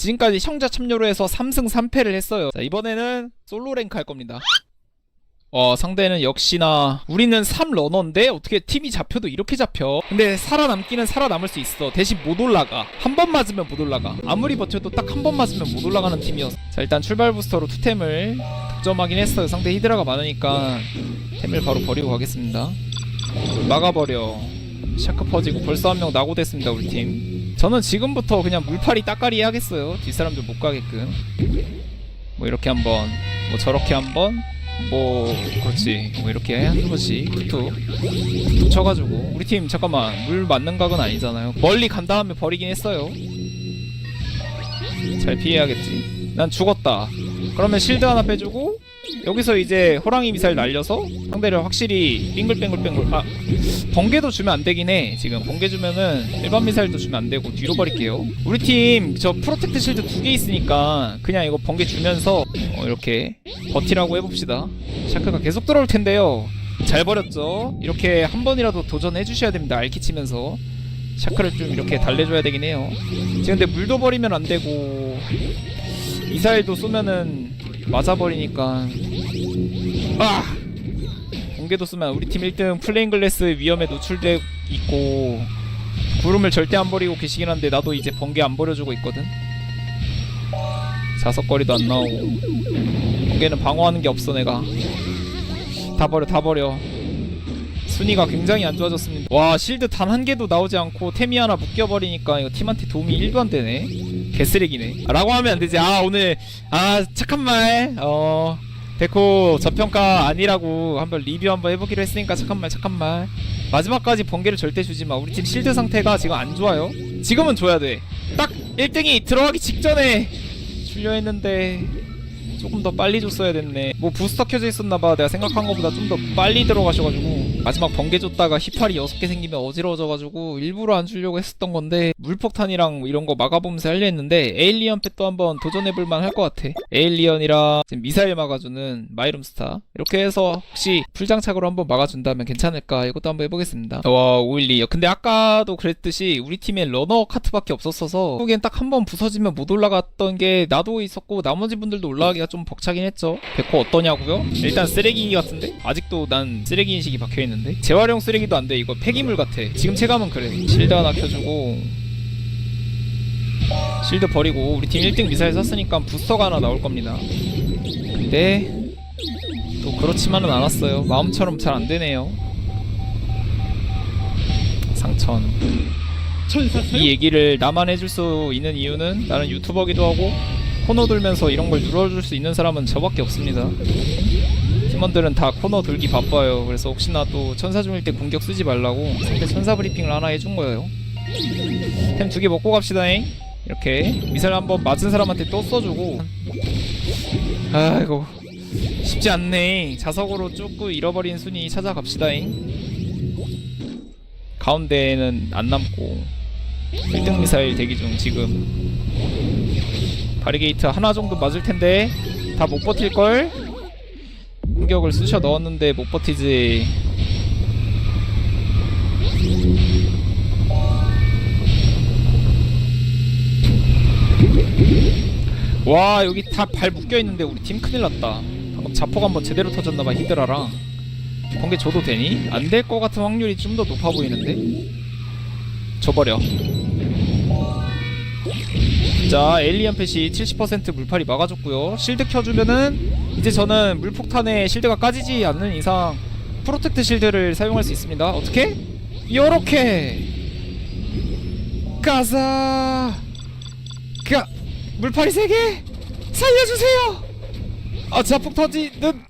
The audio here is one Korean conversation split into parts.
지금까지 형자 참여로 해서 3승 3패를 했어요. 자, 이번에는 솔로 랭크 할 겁니다. 어, 상대는 역시나 우리는 3러너인데 어떻게 팀이 잡혀도 이렇게 잡혀. 근데 살아남기는 살아남을 수 있어. 대신 못 올라가. 한 번 맞으면 못 올라가. 아무리 버텨도 딱 한 번 맞으면 못 올라가는 팀이었어. 자, 일단 출발 부스터로 투템을 득점하긴 했어요. 상대 히드라가 많으니까 템을 바로 버리고 가겠습니다. 막아버려. 샤크 퍼지고 벌써 한 명 낙오됐습니다, 우리 팀. 저는 지금부터 그냥 물파리 따까리 해야겠어요. 뒷사람들 못 가게끔. 뭐 이렇게 한번, 뭐 저렇게 한번, 뭐 그렇지. 뭐 이렇게 한두 번씩 툭툭 쳐가지고. 우리 팀 잠깐만 물 맞는 각은 아니잖아요. 멀리 간 다음에 버리긴 했어요. 잘 피해야겠지. 난 죽었다. 그러면 실드 하나 빼주고 여기서 이제 호랑이 미사일 날려서 상대를 확실히 빙글빙글빙글 아 번개도 주면 안 되긴 해. 지금 번개 주면은 일반 미사일도 주면 안 되고 뒤로 버릴게요. 우리 팀 저 프로텍트 실드 두 개 있으니까 그냥 이거 번개 주면서 어, 이렇게 버티라고 해봅시다. 샤크가 계속 들어올 텐데요. 잘 버렸죠? 이렇게 한 번이라도 도전해 주셔야 됩니다. 알키 치면서. 샤크를 좀 이렇게 달래줘야 되긴 해요. 지금 근데 물도 버리면 안 되고 미사일도 쏘면은 맞아버리니까. 아! 공개도 쓰면 우리 팀 1등 플레인 글래스 위험에 노출돼 있고 구름을 절대 안 버리고 계시긴 한데 나도 이제 번개 안 버려주고 있거든? 자석거리도 안 나오고. 번개는 방어하는 게 없어 내가. 다 버려 다 버려. 순위가 굉장히 안 좋아졌습니다. 와 실드 단 한 개도 나오지 않고 템이 하나 묶여버리니까 이거 팀한테 도움이 1도 안 되네 개쓰레기네. 아, 라고 하면 안 되지. 아 오늘 아 착한 말어 데코 저평가 아니라고 한번 리뷰 한번 해보기로 했으니까 착한 말 착한 말. 마지막까지 번개를 절대 주지 마. 우리 팀 실드 상태가 지금 안 좋아요. 지금은 줘야 돼딱 1등이 들어가기 직전에 줄려 했는데 조금 더 빨리 줬어야 됐네. 뭐 부스터 켜져 있었나봐. 내가 생각한 것보다 좀 더 빨리 들어가셔가지고 마지막 번개 줬다가 히파리 6개 생기면 어지러워져가지고 일부러 안 주려고 했었던 건데 물폭탄이랑 뭐 이런 거 막아보면서 하려 했는데 에일리언 펫도 한번 도전해볼만 할 것 같아. 에일리언이랑 미사일 막아주는 마이룸스타. 이렇게 해서 혹시 풀장착으로 한번 막아준다면 괜찮을까? 이것도 한번 해보겠습니다. 와 512요 근데 아까도 그랬듯이 우리 팀에 러너 카트밖에 없었어서 결국엔 딱 한 번 부서지면 못 올라갔던 게 나도 있었고 나머지 분들도 올라가기가 좀 벅차긴 했죠. 백호 어떠냐고요? 일단 쓰레기 같은데? 아직도 난 쓰레기 인식이 박혀있는 데? 재활용 쓰레기도 안 돼. 이거 폐기물 같아. 지금 체감은 그래. 실드 하나 켜주고. 실드 버리고. 우리 팀 1등 미사일 쐈으니까 부스터가 하나 나올 겁니다. 근데 또 그렇지만은 않았어요. 마음처럼 잘 안 되네요. 상천. 이 얘기를 나만 해줄 수 있는 이유는 나는 유튜버기도 하고 코너 돌면서 이런 걸 눌러줄 수 있는 사람은 저밖에 없습니다. 팀원들은 다 코너 돌기 바빠요. 그래서 혹시나 또 천사 중일 때 공격 쓰지 말라고 상대 천사 브리핑을 하나 해준 거예요. 템 두 개 먹고 갑시다잉. 이렇게 미사일 한번 맞은 사람한테 또 써주고. 아이고 쉽지 않네. 자석으로 쭉 잃어버린 순위 찾아갑시다잉. 가운데는 안 남고 1등 미사일 대기 중 지금 바리게이트 하나 정도 맞을 텐데 다 못 버틸 걸 공격을 쑤셔 넣었는데 못 버티지. 와 여기 다 발 묶여 있는데 우리 팀 큰일 났다. 방금 자폭 한번 제대로 터졌나봐 히드라랑. 번개 줘도 되니? 안 될 것 같은 확률이 좀 더 높아 보이는데? 줘버려 자 에일리언 펫이 70% 물팔이 막아줬고요. 실드 켜주면은 이제 저는 물폭탄에 실드가 까지지 않는 이상 프로텍트 실드를 사용할 수 있습니다. 어떻게? 요렇게! 가자! 가! 물팔이 3개? 살려주세요! 아 자폭 터지는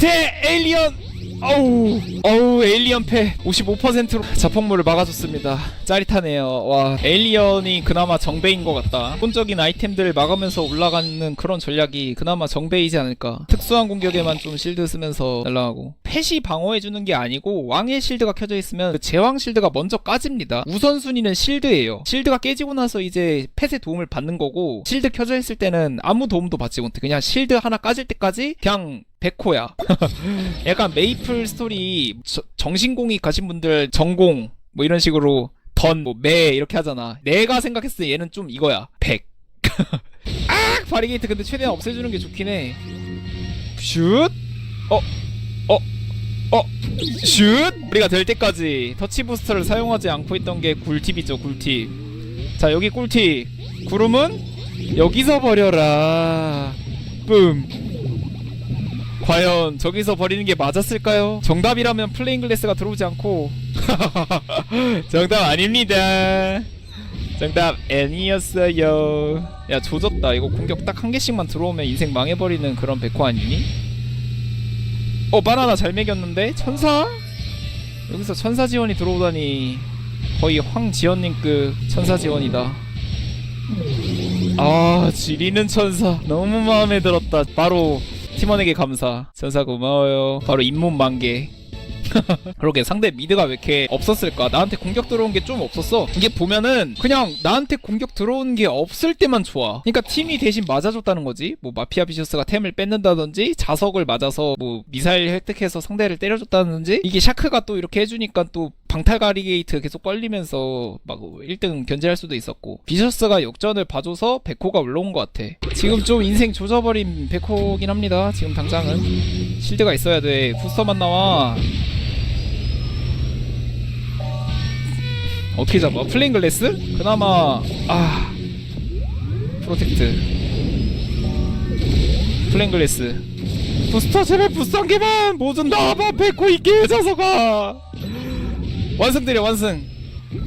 대 에일리언 어우 어우 에일리언 패 55%로 자폭물을 막아줬습니다. 짜릿하네요. 와 에일리언이 그나마 정배인 것 같다. 기본적인 아이템들을 막으면서 올라가는 그런 전략이 그나마 정배이지 않을까. 특수한 공격에만 좀 실드 쓰면서 날라가고. 펫이 방어해주는 게 아니고 왕의 실드가 켜져 있으면 그 제왕 실드가 먼저 까집니다. 우선순위는 실드예요. 실드가 깨지고 나서 이제 펫의 도움을 받는 거고 실드 켜져 있을 때는 아무 도움도 받지 못해. 그냥 실드 하나 까질 때까지 그냥 백호야. 약간 메이플 스토리 저- 정신공이 가신 분들 전공 뭐 이런 식으로 던, 뭐, 매 이렇게 하잖아. 내가 생각했을 때 얘는 좀 이거야. 백. 아 바리게이트 근데 최대한 없애주는 게 좋긴 해 슛! 어? 어? 어? 슛! 우리가 될 때까지 터치 부스터를 사용하지 않고 있던 게 꿀팁이죠 꿀팁 자 여기 꿀팁 구름은 여기서 버려라 뿜 과연 저기서 버리는 게 맞았을까요? 정답이라면 플레잉 글래스가 들어오지 않고 정답 아닙니다 정답 N이었어요 야 조졌다 이거 공격 딱 한 개씩만 들어오면 인생 망해버리는 그런 백호 아니니? 어 바나나 잘 먹였는데? 천사? 여기서 천사 지원이 들어오다니 거의 황지연님급 천사 지원이다 아 지리는 천사 너무 마음에 들었다 바로 팀원에게 감사. 천사 고마워요. 바로 잇몸 만개 그러게 상대 미드가 왜 이렇게 없었을까? 나한테 공격 들어온 게 좀 없었어. 이게 보면은 그냥 나한테 공격 들어온 게 없을 때만 좋아. 그러니까 팀이 대신 맞아줬다는 거지. 뭐 마피아 비셔스가 템을 뺏는다든지 자석을 맞아서 뭐 미사일 획득해서 상대를 때려줬다든지 이게 샤크가 또 이렇게 해주니까 또 방탈 가리 게이트 계속 걸리면서 막 1등 견제할 수도 있었고 비셔스가 역전을 봐줘서 백호가 올라온 것 같아. 지금 좀 인생 조져버린 백호긴 합니다. 지금 당장은 실드가 있어야 돼. 부스터만 나와. 어떻게 잡아? 플레잉 글래스? 그나마 아 프로텍트. 플레잉 글래스. 부스터 제발 개만 모든 나만 뱉고 있게 자서가 완승들여 완승.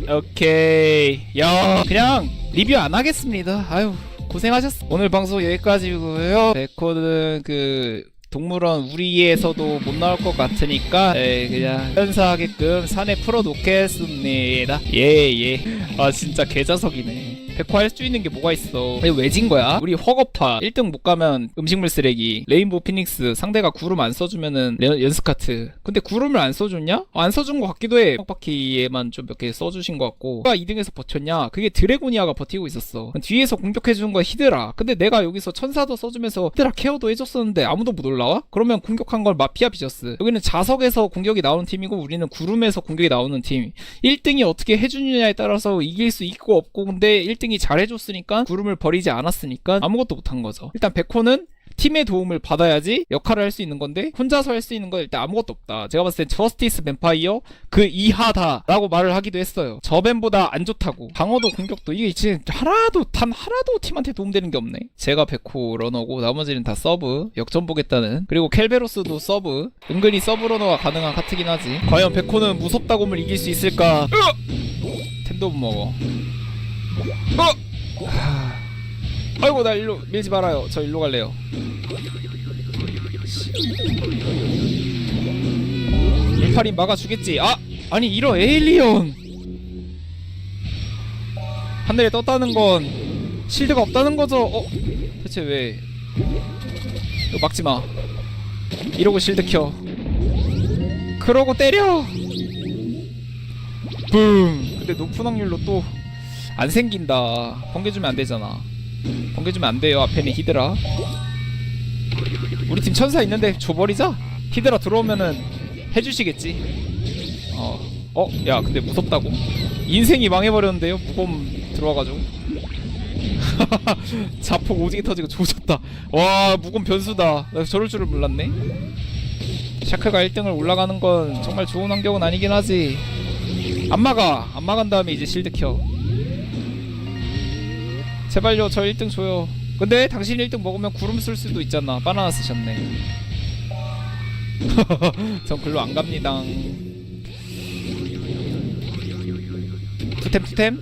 오케이. 야 그냥 리뷰 안 하겠습니다. 아유 고생하셨어 오늘 방송 여기까지고요. 레코드는 그 동물원 우리에서도 못 나올 것 같으니까 에, 그냥 현사하게끔 산에 풀어놓겠습니다. 예예. 아 진짜 개자석이네 백화할 수 있는 게 뭐가 있어? 이거 왜진 거야? 우리 허겁파. 1등 못 가면 음식물 쓰레기. 레인보우 피닉스. 상대가 구름 안 써주면은 레- 연스카트. 근데 구름을 안 써줬냐? 어, 안 써준 것 같기도 해. 빡빡이에만 좀 몇 개 써주신 것 같고. 누가 2등에서 버텼냐? 그게 드래고니아가 버티고 있었어. 뒤에서 공격해주는 건 히드라. 근데 내가 여기서 천사도 써주면서 히드라 케어도 해줬었는데 아무도 못 올라와? 그러면 공격한 건 마피아 비저스 여기는 자석에서 공격이 나오는 팀이고 우리는 구름에서 공격이 나오는 팀. 1등이 어떻게 해주느냐에 따라서 이길 수 있고 없고. 근데 1 등이 잘해줬으니까 구름을 버리지 않았으니까 아무것도 못한 거죠. 일단 백호는 팀의 도움을 받아야지 역할을 할 수 있는 건데 혼자서 할 수 있는 건 일단 아무것도 없다. 제가 봤을 땐 저스티스 뱀파이어 그 이하다 라고 말을 하기도 했어요. 저 뱀보다 안 좋다고. 방어도 공격도 이게 지금 하나도 단 하나도 팀한테 도움되는 게 없네. 제가 백호 러너고 나머지는 다 서브 역전 보겠다는. 그리고 켈베로스도 서브. 은근히 서브 러너가 가능한 카트긴 하지. 과연 백호는 무섭다고을 이길 수 있을까? 템도 못 먹어 어! 하... 아이고 나 일로 밀지 말아요. 저 일로 갈래요. 일팔이 막아주겠지. 아! 아니 이런 에일리언 하늘에 떴다는 건 실드가 없다는 거죠? 어? 대체 왜? 이거 막지 마. 이러고 실드 켜. 그러고 때려! 붐! 근데 높은 확률로 또 안 생긴다. 번개주면 안 되잖아. 번개주면 안 돼요 앞에는 히드라. 우리 팀 천사 있는데 줘버리자. 히드라 들어오면은 해주시겠지. 어, 어? 야 근데 무섭다고? 인생이 망해버렸는데요 무검 들어와가지고. 자폭 오지게 터지고 조졌다. 와 무검 변수다. 나 저럴 줄을 몰랐네. 샤크가 1등을 올라가는 건 정말 좋은 환경은 아니긴 하지. 안 막아 안 막은 다음에 이제 실드 켜 제발요 저 1등 줘요. 근데 당신 1등 먹으면 구름 쓸 수도 있잖아. 바나나 쓰셨네. 전 글로 안 갑니다. 투템 투템.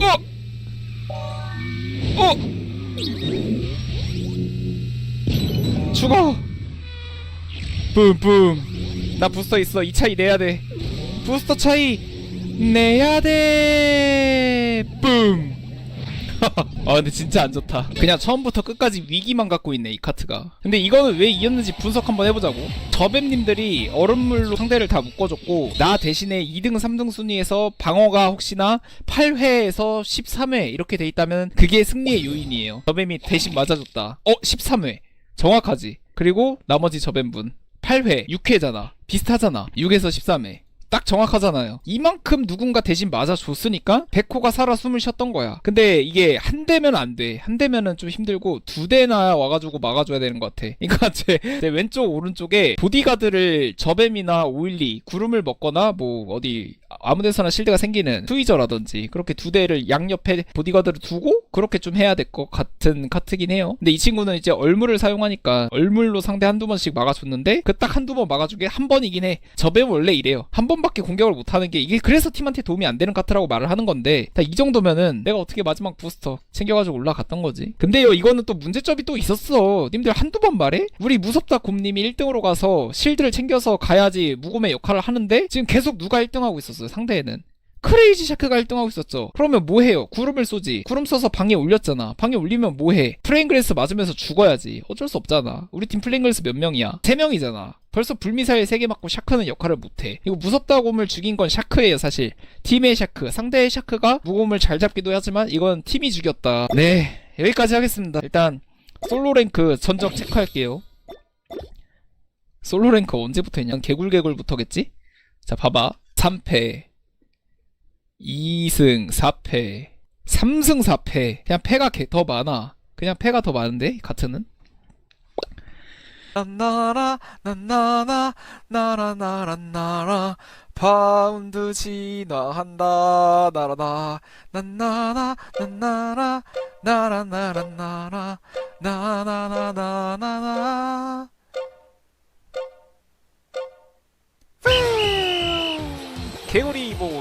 어! 어! 죽어! 뿜뿜. 나 부스터 있어. 이 차이 내야 돼. 부스터 차이 내야 돼. 뿜. 아 근데 진짜 안 좋다. 그냥 처음부터 끝까지 위기만 갖고 있네 이 카트가. 근데 이거는 왜 이겼는지 분석 한번 해보자고. 저뱀님들이 얼음물로 상대를 다 묶어줬고 나 대신에 2등 3등 순위에서 방어가 혹시나 8회에서 13회 이렇게 돼 있다면 그게 승리의 요인이에요. 저뱀이 대신 맞아줬다. 어 13회. 정확하지. 그리고 나머지 저뱀분. 8회 6회잖아. 비슷하잖아. 6에서 13회 딱 정확하잖아요. 이만큼 누군가 대신 맞아줬으니까 백호가 살아 숨을 쉬었던 거야. 근데 이게 한 대면 안 돼. 한 대면은 좀 힘들고 두 대나 와가지고 막아줘야 되는 것 같아. 그러니까 제, 제 왼쪽 오른쪽에 보디가드를 저뱀이나 오일리 구름을 먹거나 뭐 어디 아무데서나 실드가 생기는 트위저라든지 그렇게 두 대를 양옆에 보디가드를 두고 그렇게 좀 해야 될 것 같은 카트긴 해요. 근데 이 친구는 이제 얼물을 사용하니까 얼물로 상대 한두 번씩 막아줬는데 그 딱 한두 번 막아주게 한 번이긴 해. 저뱀 원래 이래요. 한 번 밖에 공격을 못하는 게 이게 그래서 팀한테 도움이 안 되는 카트라고 말을 하는 건데 다 이 정도면은 내가 어떻게 마지막 부스터 챙겨가지고 올라갔던 거지. 근데요 이거는 또 문제점이 또 있었어. 님들 한두 번 말해? 우리 무섭다 곰님이 1등으로 가서 실드를 챙겨서 가야지 무곰의 역할을 하는데 지금 계속 누가 1등하고 있었어요 상대에는. 크레이지 샤크가 1등하고 있었죠. 그러면 뭐 해요? 구름을 쏘지. 구름 쏘서 방에 올렸잖아. 방에 올리면 뭐 해? 플레잉그레스 맞으면서 죽어야지. 어쩔 수 없잖아. 우리 팀 플레잉그레스 몇 명이야? 3명이잖아. 벌써 불미사일 3개 맞고 샤크는 역할을 못해. 이거 무섭다 곰을 죽인 건 샤크예요, 사실. 팀의 샤크, 상대의 샤크가 무곰을 잘 잡기도 하지만 이건 팀이 죽였다. 네, 여기까지 하겠습니다. 일단 솔로 랭크 전적 체크할게요. 솔로 랭크 언제부터 했냐? 개굴개굴부터겠지? 자, 봐봐. 3패. 2승 4패 3승 4패. 그냥 패가 더 많아. 그냥 패가 더 많은데 같은은? 나나라 나나나 나라나라 나라. 파운드 지나한다 나라나. 나나나 나나라 나라나라 나라. 나나나나나나. 개구리 보